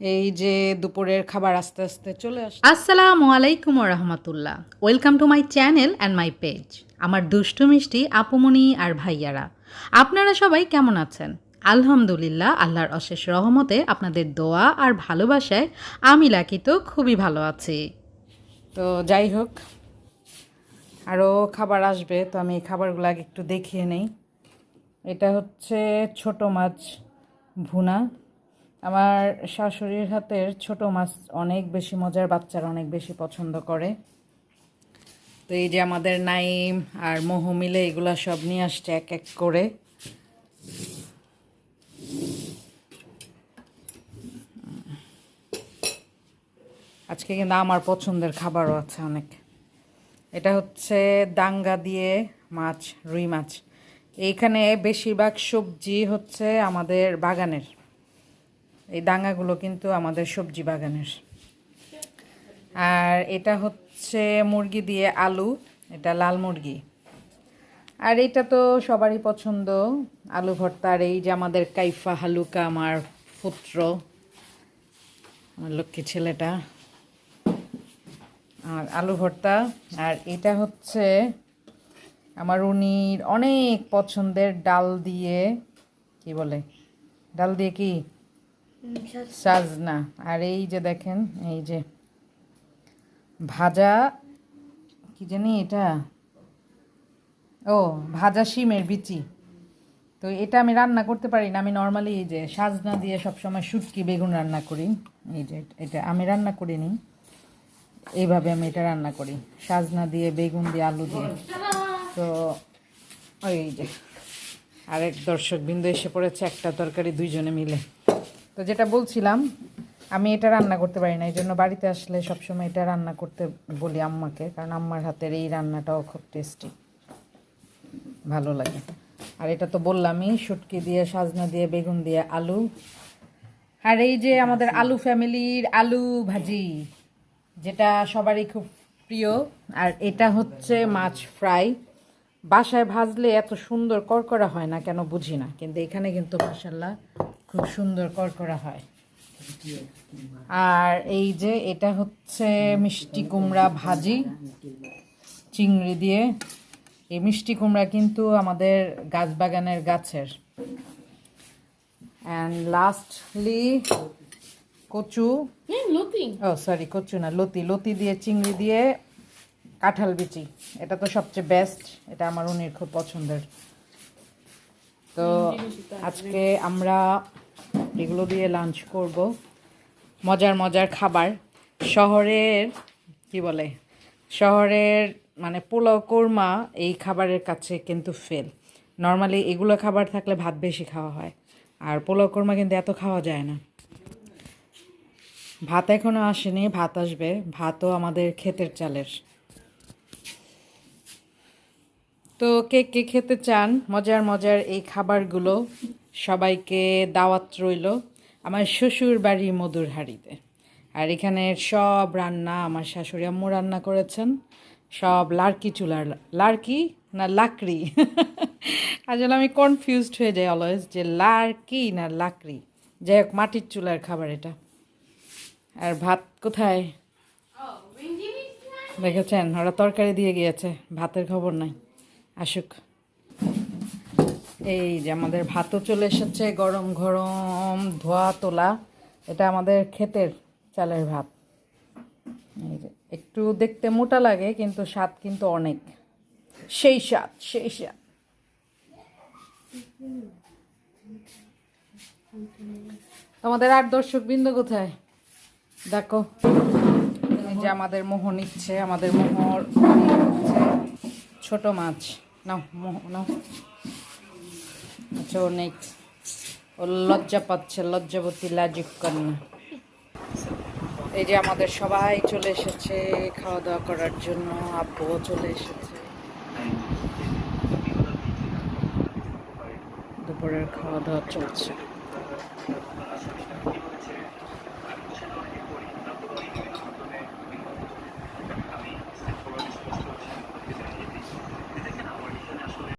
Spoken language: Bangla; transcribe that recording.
এই যে দুপুরের খাবার আস্তে আস্তে চলে আসে আসসালামু আলাইকুম রহমতুল্লাহ। Welcome to my channel and my page আমার দুষ্টু মিষ্টি আপুমনি আর ভাইয়ারা। আপনারা সবাই কেমন আছেন? আলহামদুলিল্লাহ আল্লাহর অশেষ রহমতে আপনাদের দোয়া আর ভালোবাসায় আমি লাকি তো খুবই ভালো আছি। তো যাই হোক আরও খাবার আসবে তো আমি এই খাবারগুলো আগে একটু দেখিয়ে নেই। এটা হচ্ছে ছোট মাছ ভুনা। আমার শাশুড়ির হাতের ছোট মাছ অনেক বেশি মজার, বাচ্চারা অনেক বেশি পছন্দ করে। তো এই যে আমাদের নাইম আর মোহ মিলে এগুলা সব নিয়ে আসছে এক এক করে। আজকে কিন্তু আমার পছন্দের খাবারও আছে অনেক। এটা হচ্ছে দাঙ্গা দিয়ে মাছ, রুই মাছ। এইখানে বেশিরভাগ সবজি হচ্ছে আমাদের বাগানের। এই দাঙ্গাগুলো কিন্তু আমাদের সবজি বাগানের। আর এটা হচ্ছে মুরগি দিয়ে আলু, এটা লাল মুরগি। আর এটা তো সবারই পছন্দ, আলু ভর্তা। আর এই যে আমাদের কাইফা হালুকা, আমার পুত্র, আমার লক্ষ্মী ছেলেটা। আর আলু ভর্তা। আর এটা হচ্ছে আমার উনির অনেক পছন্দের ডাল দিয়ে, কি বলে? ডাল দিয়ে কি? সাজনা। আর এই যে দেখেন, এই যে ভাজা, কি জানি এটা? ও, ভাজা শিমের বিচি। তো এটা আমি রান্না করতে পারি না, আমি নর্মালি এই যে সাজনা দিয়ে সবসময় শুটকি, বেগুন রান্না করি। এই যে এটা আমি রান্না করিনি এইভাবে আমি এটা রান্না করি। সাজনা দিয়ে, বেগুন দিয়ে, আলু দিয়ে। তো ওই যে আরেক দর্শক বিন্দু এসে পড়েছে, একটা তরকারি দুইজনে মিলে। তো যেটা বলছিলাম, আমি এটা রান্না করতে পারি না, এই জন্য বাড়িতে আসলে সবসময় এটা রান্না করতে বলি আম্মাকে, কারণ আম্মার হাতের এই রান্নাটাও খুব টেস্টি ভালো লাগে। আর এটা তো বললামই, শুটকি দিয়ে, সাজনা দিয়ে, বেগুন দিয়ে, আলু। আর এই যে আমাদের আলু ফ্যামিলির আলু ভাজি, যেটা সবারই খুব প্রিয়, আর এটা হচ্ছে মাছ ফ্রাই। বাসায় ভাজলে এত সুন্দর করকরা হয় না, কেন বুঝি না, কিন্তু এখানে কিন্তু মাসাল্লাহ খুব সুন্দর করকরা হয়। আর এই যে এটা হচ্ছে মিষ্টি কুমড়া ভাজি। চিংড়ি দিয়ে। এই মিষ্টি কুমড়া কিন্তু আমাদের গাছ বাগানের গাছের। অ্যান্ড লাস্টলি কচু। ও সরি কচু না লতি। লতি দিয়ে চিংড়ি দিয়ে কাঁঠাল বিচি। এটা তো সবচেয়ে বেস্ট এটা আমার উনির খুব পছন্দের। তো আজকে আমরা এগুলো দিয়ে লাঞ্চ করব। মজার মজার খাবার। শহরের, কি বলে? শহরের মানে পোলাও কোরমা এই খাবারের কাছে কিন্তু ফেল নর্মালি এগুলো খাবার থাকলে ভাত বেশি খাওয়া হয়। আর পোলাও কোরমা কিন্তু এত খাওয়া যায় না। ভাত এখনও আসেনি, ভাত আসবে। ভাতও আমাদের ক্ষেতের চালের। তো কে কে খেতে চান? মজার মজার এই খাবারগুলো সবাইকে দাওয়াত রইল আমার শ্বশুর বাড়ি মধুর হাড়িতে আর এখানে সব রান্না আমার শাশুড়ি আম্মু রান্না করেছেন। সব লার্কি চুলার লার্কি না লাকড়ি? আসলে আমি কনফিউজড হয়ে যাই অলওয়েজ যে লার্কি না লাকড়ি? যাই হোক মাটির চুলার খাবার এটা। আর ভাত কোথায়? দেখেছেন? ওরা তরকারি দিয়ে গিয়েছে। ভাতের খবর নাই। আসুক। এই যে আমাদের ভাতও চলে এসেছে, গরম গরম ধোয়া তোলা। এটা আমাদের ক্ষেতের চালের ভাত। একটু দেখতে মোটা লাগে, কিন্তু স্বাদ কিন্তু অনেক। সেই স্বাদ সেই স্বাদ। আমাদের আর দর্শক বিন্দু কোথায়? দেখো। যে আমাদের মোহ নিচ্ছে, আমাদের মোহর ছোট মাছ। নাও নাও। আচ্ছা ও লজ্জা পাচ্ছে, লজ্জাবতী লাজুক কন্যা। এই যে আমাদের সবাই চলে এসেছে খাওয়া দাওয়া করার জন্য, আব্বুও চলে এসেছে। দুপুরের খাওয়া দাওয়া চলছে।